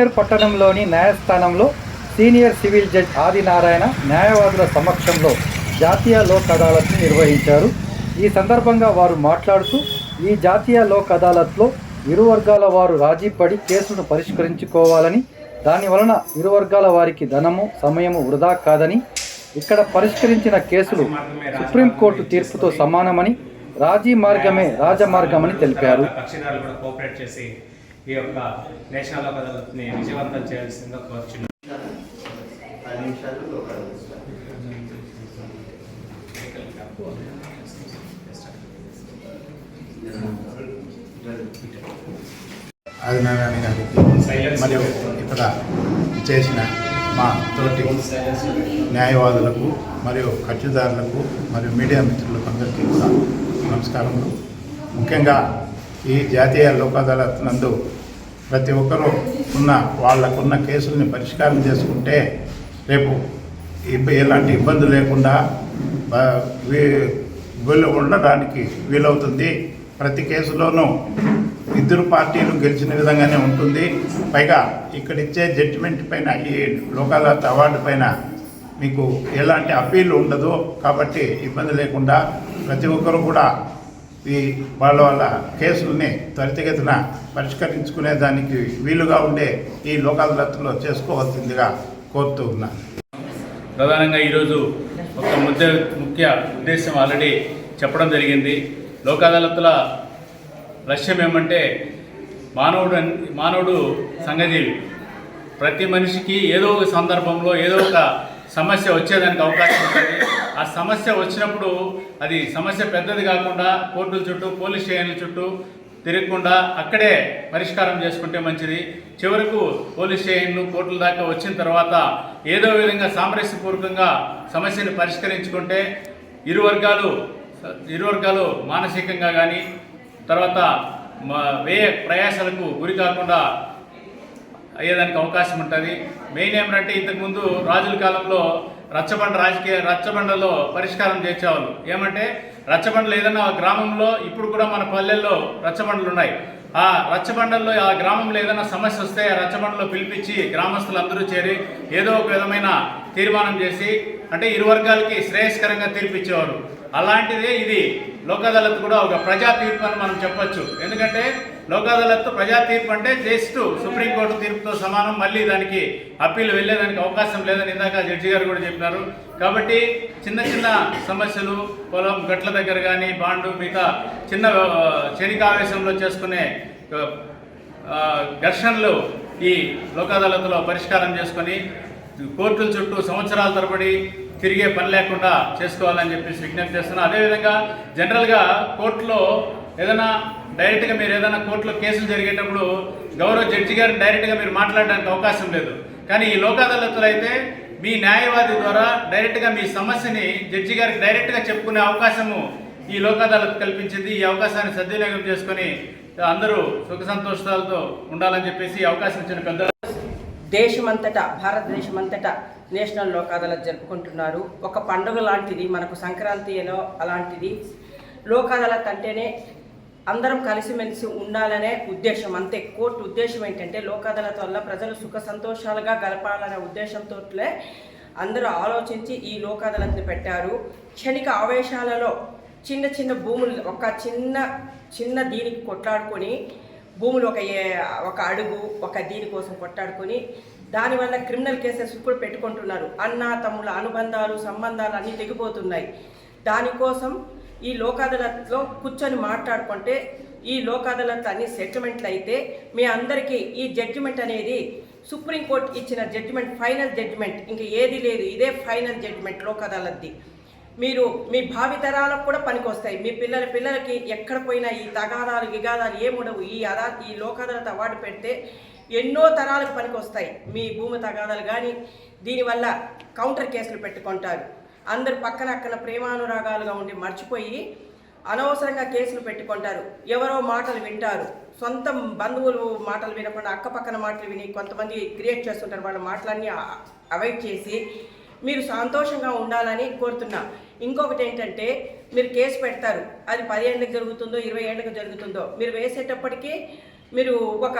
మానేరు పట్టణంలోని న్యాయస్థానంలో senior civil judge Adinarayana న్యాయవాదుల సమక్షంలో జాతీయ లోక్ అదాలత్ని నిర్వహించారు. ఈ సందర్భంగా వారు మాట్లాడుతూ ఈ జాతీయ లోక్ అదాలత్లో ఇరు వర్గాల వారు రాజీ పడి కేసును పరిష్కరించుకోవాలని దాని వలన ఇరు వర్గాల వారికి ధనము సమయము వృధా కాదని ఇక్కడ పరిష్కరించిన కేసులు సుప్రీంకోర్టు తీర్పుతో సమానమని రాజీ మార్గమే రాజమార్గమని తెలిపారు. ఈ యొక్క నేషనల్ లోక్ అదాలత్ని విజయవంతం చేయాల్సిందిగా కోరుచున్నాను. ఆదినారాయణ గారికి మరియు ఇక్కడ చేసిన మా తోటి న్యాయవాదులకు మరియు కక్షిదారులకు మరియు మీడియా మిత్రులకు అందరికీ కూడా నమస్కారములు. ముఖ్యంగా ఈ జాతీయ లోక్ అదాలత్ నందు ప్రతి ఒక్కరూ ఉన్న వాళ్ళకున్న కేసుల్ని పరిష్కారం చేసుకుంటే రేపు ఎలాంటి ఇబ్బంది లేకుండా వీలు ఉండడానికి వీలవుతుంది. ప్రతి కేసులోనూ ఇద్దరు పార్టీలు గెలిచిన విధంగానే ఉంటుంది. పైగా ఇక్కడ ఇచ్చే జడ్జిమెంట్ పైన ఈ లోకాదాలత్ అవార్డు పైన మీకు ఎలాంటి అప్పీల్ ఉండదు. కాబట్టి ఇబ్బంది లేకుండా ప్రతి ఒక్కరు కూడా ఈ వాళ్ళ వాళ్ళ కేసుల్ని త్వరితగతిన పరిష్కరించుకునే దానికి వీలుగా ఉండే ఈ లోకాదాలత్లో చేసుకోవాల్సిందిగా కోరుతూ ఉన్నాను ప్రధానంగా ఈరోజు ఒక ముద్ద ముఖ్య ఉద్దేశం ఆల్రెడీ చెప్పడం జరిగింది. లోకాదాలత్ల లక్ష్యం ఏమంటే మానవుడు మానవుడు సంఘజీవి. ప్రతి మనిషికి ఏదో ఒక సందర్భంలో ఏదో ఒక సమస్య వచ్చేదానికి అవకాశం ఉంటుంది. ఆ సమస్య వచ్చినప్పుడు అది సమస్య పెద్దది కాకుండా కోర్టుల చుట్టూ పోలీస్ స్టేషన్ల చుట్టూ తిరగకుండా అక్కడే పరిష్కారం చేసుకుంటే మంచిది. చివరకు పోలీస్ స్టేషన్లు కోర్టుల దాకా వచ్చిన తర్వాత ఏదో విధంగా సామరస్యపూర్వకంగా సమస్యను పరిష్కరించుకుంటే ఇరు వర్గాలు ఇరు వర్గాలు మానసికంగా కానీ తర్వాత మా వ్యయ ప్రయాసాలకు గురి కాకుండా అయ్యేదానికి అవకాశం ఉంటుంది. మెయిన్ ఏమంటే ఇంతకుముందు రాజుల కాలంలో రచ్చబండ రాజకీయ రచ్చబండలో పరిష్కారం చేసేవాళ్ళు. ఏమంటే రచ్చబండలు ఏదైనా ఆ గ్రామంలో ఇప్పుడు కూడా మన పల్లెల్లో రచ్చబండలు ఉన్నాయి ఆ రచ్చబండల్లో ఆ గ్రామంలో ఏదైనా సమస్య వస్తే ఆ రచ్చబండలో పిలిపించి గ్రామస్తులందరూ చేరి ఏదో ఒక విధమైన తీర్మానం చేసి అంటే ఇరు వర్గాలకి శ్రేయస్కరంగా తీర్పిచ్చేవారు అలాంటిదే ఇది. లోక్ అదాలత్ కూడా ఒక ప్రజా తీర్పు అని మనం చెప్పొచ్చు. ఎందుకంటే లోక్ అదాలత్ ప్రజా తీర్పు అంటే జస్ట్ సుప్రీంకోర్టు తీర్పుతో సమానం. మళ్ళీ దానికి అప్పీల్ వెళ్ళేదానికి అవకాశం లేదని ఇందాక జడ్జి గారు కూడా చెప్పినారు. కాబట్టి చిన్న చిన్న సమస్యలు పొలం గట్ల దగ్గర కానీ బాండు మిగతా చిన్న ఆ, ఆవేశంలో చేసుకునే ఘర్షణలు ఈ లోక్ అదాలత్లో పరిష్కారం చేసుకొని కోర్టుల చుట్టూ సంవత్సరాల తరబడి తిరిగే పని లేకుండా చేసుకోవాలని చెప్పేసి విజ్ఞప్తి చేస్తున్నాను అదేవిధంగా జనరల్గా కోర్టులో ఏదైనా డైరెక్ట్గా మీరు ఏదైనా కోర్టులో కేసులు జరిగేటప్పుడు గౌరవ జడ్జి గారు డైరెక్ట్గా మీరు మాట్లాడడానికి అవకాశం లేదు. కానీ ఈ లోక్ అదాలత్లో అయితే మీ న్యాయవాది ద్వారా డైరెక్ట్గా మీ సమస్యని జడ్జి గారికి డైరెక్ట్గా చెప్పుకునే అవకాశము ఈ లోక్ అదాలత్ కల్పించింది. ఈ అవకాశాన్ని సద్వినియోగం చేసుకొని అందరూ సుఖ సంతోషాలతో ఉండాలని చెప్పేసి ఈ అవకాశం ఇచ్చిన పెద్ద దేశమంతటా భారతదేశమంతటా నేషనల్ లోక్ అదాలత్ జరుపుకుంటున్నారు. ఒక పండుగ లాంటిది మనకు సంక్రాంతి ఏనో అలాంటిది. లోక్ అదాలత్ అంటేనే అందరం కలిసిమెలిసి ఉండాలనే ఉద్దేశం. అంతే కోర్టు ఉద్దేశం ఏంటంటే లోక్ అదాలత్ వల్ల ప్రజలు సుఖ సంతోషాలుగా గడపాలనే ఉద్దేశంతో అందరూ ఆలోచించి ఈ లోక్ అదాలత్ని పెట్టారు. క్షణిక ఆవేశాలలో చిన్న చిన్న భూములు ఒక చిన్న చిన్న దీనికి కొట్లాడుకొని భూములు ఒక ఏ- ఒక అడుగు ఒక దీనికోసం కొట్టాడుకొని దానివల్ల క్రిమినల్ కేసెస్ కూడా పెట్టుకుంటున్నారు. అన్న తమ్ముల అనుబంధాలు సంబంధాలు అన్నీ తెగిపోతున్నాయి. దానికోసం ఈ లోక్ అదాలత్లో కూర్చొని మాట్లాడుకుంటే ఈ లోక్ అదాలత్ అన్ని సెటిల్మెంట్లు అయితే మీ అందరికీ ఈ జడ్జిమెంట్ అనేది సుప్రీంకోర్టు ఇచ్చిన జడ్జిమెంట్ ఫైనల్ జడ్జిమెంట్ ఇంకా ఏది లేదు ఇదే ఫైనల్ జడ్జిమెంట్ లోక్ అదాలత్ది మీరు మీ భావితరాలకు కూడా పనికొస్తాయి. మీ పిల్లల పిల్లలకి ఎక్కడ పోయినా ఈ తగాదాలు గిగాదాలు ఏముండవు ఈ అదా ఈ లోక్ అవార్డు పెడితే ఎన్నో తరాలకు పనికొస్తాయి. మీ భూమి తగాదాలు కానీ దీనివల్ల కౌంటర్ కేసులు పెట్టుకుంటారు. అందరు పక్కన అక్కన ప్రేమానురాగాలుగా ఉండి మర్చిపోయి అనవసరంగా కేసులు పెట్టుకుంటారు. ఎవరో మాటలు వింటారు. సొంత బంధువులు మాటలు వినకుండా అక్కపక్కన మాటలు విని కొంతమంది క్రియేట్ చేస్తుంటారు. వాళ్ళ మాటలన్నీ అవాయిడ్ చేసి మీరు సంతోషంగా ఉండాలని కోరుతున్నా. ఇంకొకటి ఏంటంటే మీరు కేసు పెడతారు. అది పది ఏళ్ళకి జరుగుతుందో ఇరవై ఏళ్ళకి జరుగుతుందో మీరు వేసేటప్పటికీ మీరు ఒక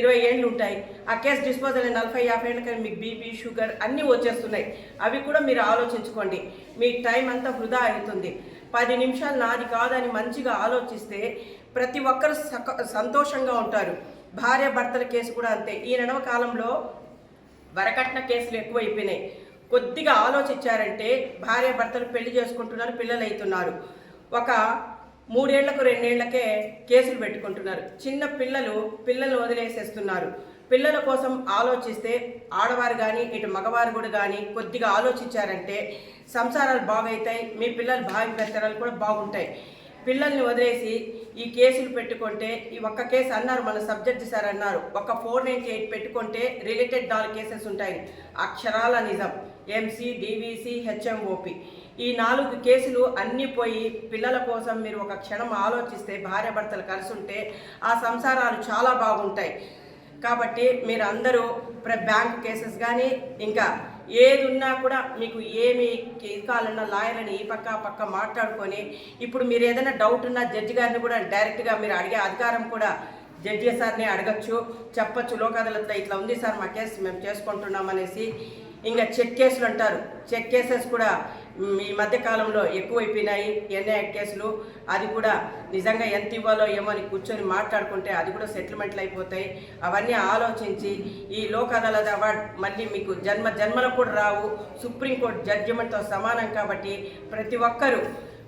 ఇరవై ఏళ్ళు ఉంటాయి. ఆ కేసు డిస్పోజల్ నలభై యాభై ఏళ్ళకి మీకు బీపీ షుగర్ అన్నీ వచ్చేస్తున్నాయి. అవి కూడా మీరు ఆలోచించుకోండి. మీ టైం అంతా వృధా అవుతుంది. పది నిమిషాలు నాది కాదని మంచిగా ఆలోచిస్తే ప్రతి ఒక్కరు సక సంతోషంగా ఉంటారు. భార్య భర్తల కేసు కూడా అంతే. ఈ నడవ కాలంలో వరకట్న కేసులు ఎక్కువైపోయినాయి. కొద్దిగా ఆలోచించారంటే భార్య భర్తలు పెళ్ళి చేసుకుంటున్నారు పిల్లలు అవుతున్నారు ఒక మూడేళ్ళకు రెండేళ్ళకే కేసులు పెట్టుకుంటున్నారు. చిన్న పిల్లలు పిల్లలు వదిలేసేస్తున్నారు. పిల్లల కోసం ఆలోచిస్తే ఆడవారు కానీ ఇటు మగవారు కూడా కానీ కొద్దిగా ఆలోచించారంటే సంసారాలు బాగవుతాయి మీ పిల్లలు భావి పెత్తనాలు కూడా బాగుంటాయి. పిల్లల్ని వదిలేసి ఈ కేసులు పెట్టుకుంటే ఈ ఒక్క కేసు అన్నారు మన సబ్జెక్ట్ సార్ అన్నారు ఒక ఫోర్ నైన్టీ ఎయిట్ పెట్టుకుంటే రిలేటెడ్ నాలుగు కేసెస్ ఉంటాయి. అక్షరాల నిజం ఎంసీ డివిసి హెచ్ఎంఓపి ఈ నాలుగు కేసులు అన్నీ పోయి పిల్లల కోసం మీరు ఒక క్షణం ఆలోచిస్తే భార్యాభర్తలు కలిసి ఉంటే ఆ సంసారాలు చాలా బాగుంటాయి. కాబట్టి మీరు అందరూ ప్ర బ్యాంక్ కేసెస్ కానీ ఇంకా ఏది ఉన్నా కూడా మీకు ఏమి కావాలన్నా లాయర్ అని ఈ పక్క పక్క మాట్లాడుకొని ఇప్పుడు మీరు ఏదైనా డౌట్ ఉన్నా జడ్జి గారిని కూడా డైరెక్ట్గా మీరు అడిగే అధికారం కూడా జడ్జి సార్ని అడగచ్చు చెప్పచ్చు. లోక్ అదాలత్లో ఇట్లా ఉంది సార్ మా కేసు మేము చేసుకుంటున్నాం అనేసి ఇంకా చెక్ కేసులు అంటారు. చెక్ కేసెస్ కూడా ఈ మధ్యకాలంలో ఎక్కువైపోయినాయి. ఎన్ఐ కేసులు అది కూడా నిజంగా ఎంత ఇవ్వాలో ఏమో అని కూర్చొని మాట్లాడుకుంటే అది కూడా సెటిల్మెంట్లు అయిపోతాయి. అవన్నీ ఆలోచించి ఈ లోక్ అదాలత్ అవార్డ్ మళ్ళీ మీకు జన్మ జన్మలకు కూడా రావు. సుప్రీంకోర్టు జడ్జిమెంట్తో సమానం కాబట్టి ప్రతి ఒక్కరూ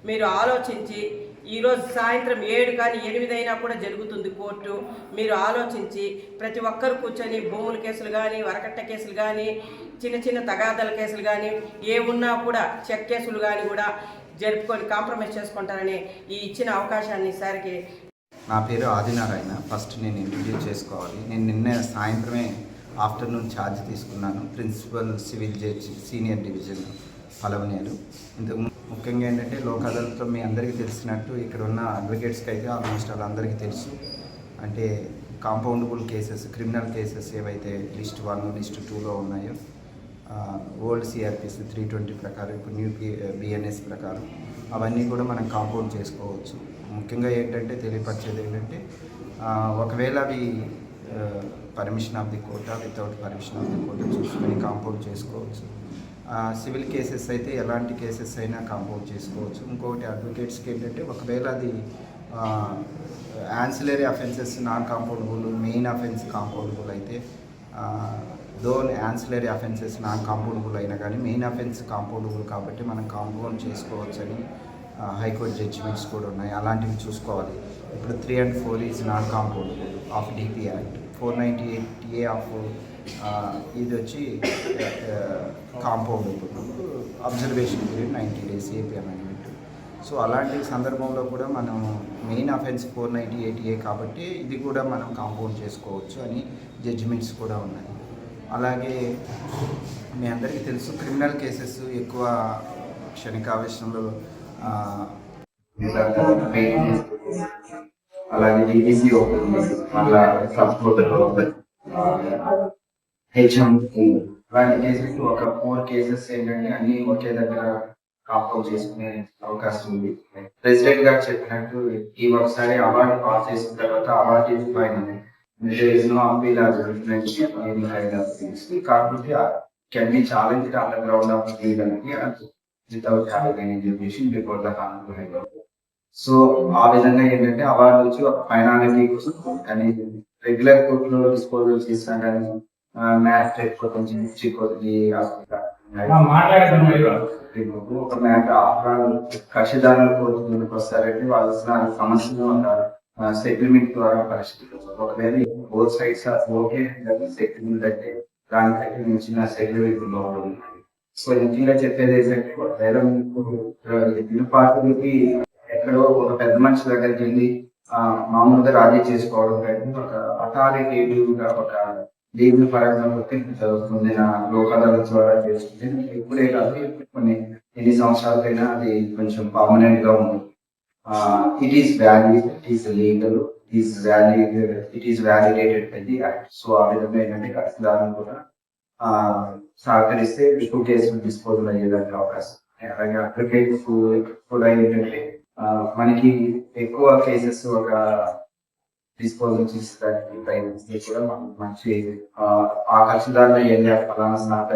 మీరు ఆలోచించి ఈరోజు సాయంత్రం ఏడు కానీ ఎనిమిది అయినా కూడా జరుగుతుంది కోర్టు. మీరు ఆలోచించి ప్రతి ఒక్కరు కూర్చొని భూముల కేసులు కానీ వరకట్ట కేసులు కానీ చిన్న చిన్న తగాదాల కేసులు కానీ ఏ ఉన్నా కూడా చెక్ కేసులు కానీ కూడా జరుపుకొని కాంప్రమైజ్ చేసుకుంటారని ఈ ఇచ్చిన అవకాశాన్ని ఈసారికి నా పేరు ఆదినారాయణ. ఫస్ట్ నేను ఇంట్రడ్యూస్ చేసుకోవాలి. నేను నిన్న సాయంత్రమే ఆఫ్టర్నూన్ ఛార్జ్ తీసుకున్నాను. Principal civil judge senior division పలవనేరు. ఇంతకు ముఖ్యంగా ఏంటంటే లోక్ అదాలత్లో మీ అందరికీ తెలిసినట్టు ఇక్కడ ఉన్న అడ్వకేట్స్కి అయితే ఆల్మోస్ట్ వాళ్ళందరికీ తెలుసు. అంటే కాంపౌండబుల్ కేసెస్ క్రిమినల్ కేసెస్ ఏవైతే లిస్ట్ వన్ లిస్ట్ టూలో ఉన్నాయో ఓల్డ్ సిఆర్పిసి త్రీ ట్వంటీ ప్రకారం ఇప్పుడు న్యూ పి బిఎన్ఎస్ ప్రకారం అవన్నీ కూడా మనం కాంపౌండ్ చేసుకోవచ్చు. ముఖ్యంగా ఏంటంటే తెలియపరిచేది ఏంటంటే ఒకవేళ అవి permission of the court without permission of the court చూసుకొని కాంపౌండ్ చేసుకోవచ్చు. సివిల్ కేసెస్ అయితే ఎలాంటి కేసెస్ అయినా కాంపౌండ్ చేసుకోవచ్చు. ఇంకొకటి అడ్వకేట్స్కి ఏంటంటే ఒకవేళ అది ancillary offences non compoundable main offence compoundable అయితే though ancillary offences non compoundable అయినా కానీ మెయిన్ అఫెన్స్ కాంపౌండబుల్ కాబట్టి మనం కాంపౌండ్ చేసుకోవచ్చని హైకోర్టు జడ్జిమెంట్స్ కూడా ఉన్నాయి. అలాంటివి చూసుకోవాలి. ఇప్పుడు three and four is non compoundable of DP act four ninety eight A of ఇది వచ్చి compoundable observation period ninety days AP amendment so అలాంటి సందర్భంలో కూడా మనం main offence four ninety eighty A కాబట్టి ఇది కూడా మనం కాంపౌండ్ చేసుకోవచ్చు అని జడ్జిమెంట్స్ కూడా ఉన్నాయి. అలాగే మీ అందరికీ తెలుసు క్రిమినల్ కేసెస్ ఎక్కువ క్షణికావేశంలో అలాగే మళ్ళీ హెచ్ఎం అలాంటి కేసెస్ ఒక ఫోర్ కేసెస్ ఏంటంటే అన్ని ఒకే దగ్గర కాంపౌండ్ చేసుకునే అవకాశం ఉంది. ప్రెసిడెంట్ గారు చెప్పినట్టు ఈ ఒకసారి అవార్డు పాస్ చేసిన తర్వాత award is final no appeal కాకపోతే can be challenge on the ground of లీగల్కి without having any education before the honourable high court so ఆ విధంగా ఏంటంటే అవార్డు వచ్చి ఫైనాలిటీ కోసం కానీ రెగ్యులర్ కోర్టులో డిస్పోజల్ చేసినా కానీ మ్యాజిస్ట్రేట్ కొంచెం ఇచ్చి కొద్ది ఒక మ్యాట్ ఆఫ్రాన్ కక్షిదారుల కోర్టులకు వస్తారంటే వాళ్ళ సమస్యను ఒక సెటిల్మెంట్ ద్వారా పరిష్కరించారు ఒకవేళ బోత్ సైడ్స్ ఓకే సెటిల్మెంట్ అంటే దానికంటే మించిన సెటిల్మెంట్ లోపల ఉన్నాయి సో ముఖ్యంగా చెప్పేది ఏంటంటే ఒకవేళ ఇరు పార్టీలకి ఎక్కడో ఒక పెద్ద మనిషి దగ్గరికి వెళ్ళి ఆ, మామూలుగా రాజీ చేసుకోవడం కంటే ఒక అథారిటేటివ్గా ఒక లీగల్ పరంగా గుర్తింపు జరుగుతుంది నా లోకాల ద్వారా చేసుకుంటే ఇప్పుడే కాదు ఇప్పుడు కొన్ని ఎన్ని సంవత్సరాలకైనా అది కొంచెం పర్మనెంట్గా ఉంది. It is valid it is legal it is valid it is validated by the act so ఆ విధంగా ఏంటంటే ఖచ్చితంగా కూడా ఆ, సహకరిస్తే ఎక్కువ కేసులు డిస్పోజల్ అయ్యేదానికి అవకాశం. అలాగే అడ్వకేట్స్ కూడా ఏంటంటే మనకి ఎక్కువ కేసెస్ ఒక డిస్పోజల్ చేసేదానికి ప్రయత్నిస్తే కూడా మనకు మంచి ఆ, ఆ కక్షదారుల ఏరియా ఫలానా స్నాత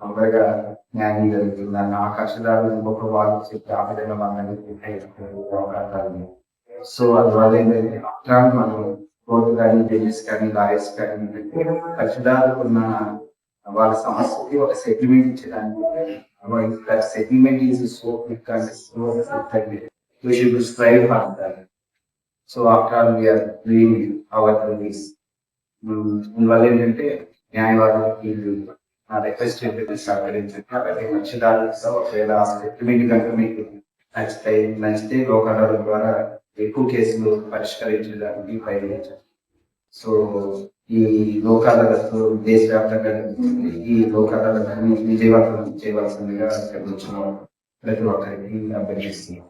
తొందరగా న్యాయం జరుగుతుందని ఆ కక్షదారులు ఇంకొక వాళ్ళు చెప్పి ఆ విధంగా మనల్ని పెట్టే అవకాశాలు ఉన్నాయి. సో అందువల్ల ఏంటంటే అట్లాంటి మనం కోర్టు కానీ జడ్జెస్ కానీ లాయర్స్ కానీ కక్షదారులకు ఉన్న వాళ్ళ సమస్యకి ఒక settlement ఇచ్చడానికి settlement is so quick and so we should strive for that. So so after all are doing our duties. Mm, అందువల్ల ఏంటంటే న్యాయవాదులకి నా రిక్వెస్ట్ ఏంటంటే సహకరించండి అలాగే నచ్చిదారులతో ఒకవేళ మీకు కనుక మీకు నచ్చితే నచ్చితే లోకాల ద్వారా ఎక్కువ కేసులు పరిష్కరించడానికి ప్రయత్నించండి. సో ఈ లోకాలతో దేశవ్యాప్తంగా ఈ లోకాదాలను విజయవంతం చేయవలసిందిగా ఇక్కడ వచ్చిన ప్రతి ఒక్కరికి అభ్యర్థిస్తున్నాం.